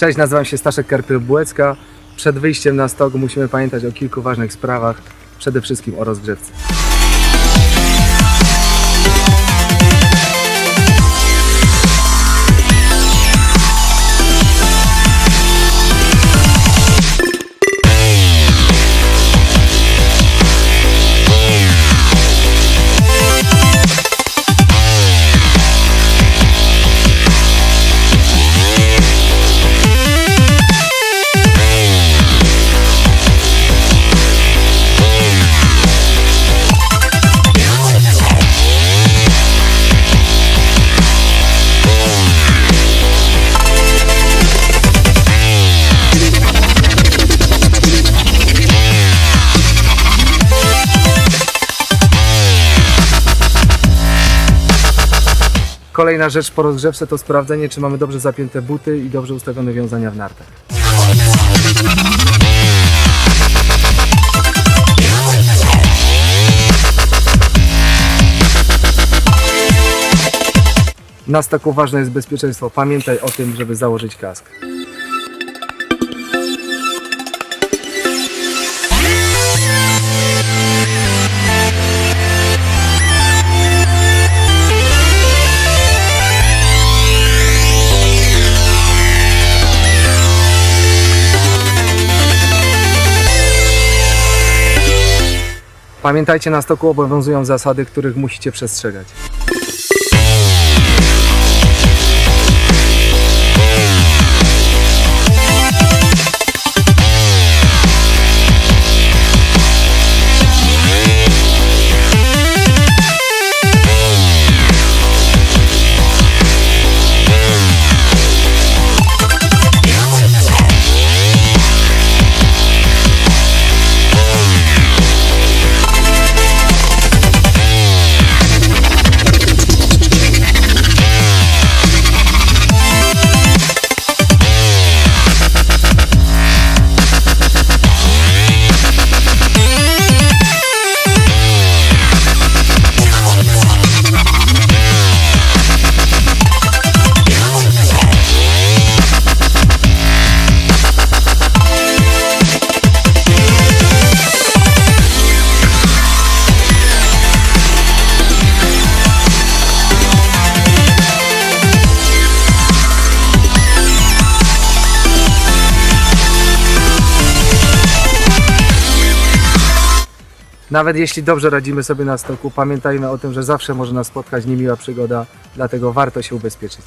Cześć, nazywam się Staszek Karpiel-Bułecka. Przed wyjściem na stok musimy pamiętać o kilku ważnych sprawach, przede wszystkim o rozgrzewce. Kolejna rzecz po rozgrzewce to sprawdzenie, czy mamy dobrze zapięte buty i dobrze ustawione wiązania w nartach. Na stoku ważne jest bezpieczeństwo. Pamiętaj o tym, żeby założyć kask. Pamiętajcie, na stoku obowiązują zasady, których musicie przestrzegać. Nawet jeśli dobrze radzimy sobie na stoku, pamiętajmy o tym, że zawsze może nas spotkać niemiła przygoda, dlatego warto się ubezpieczyć.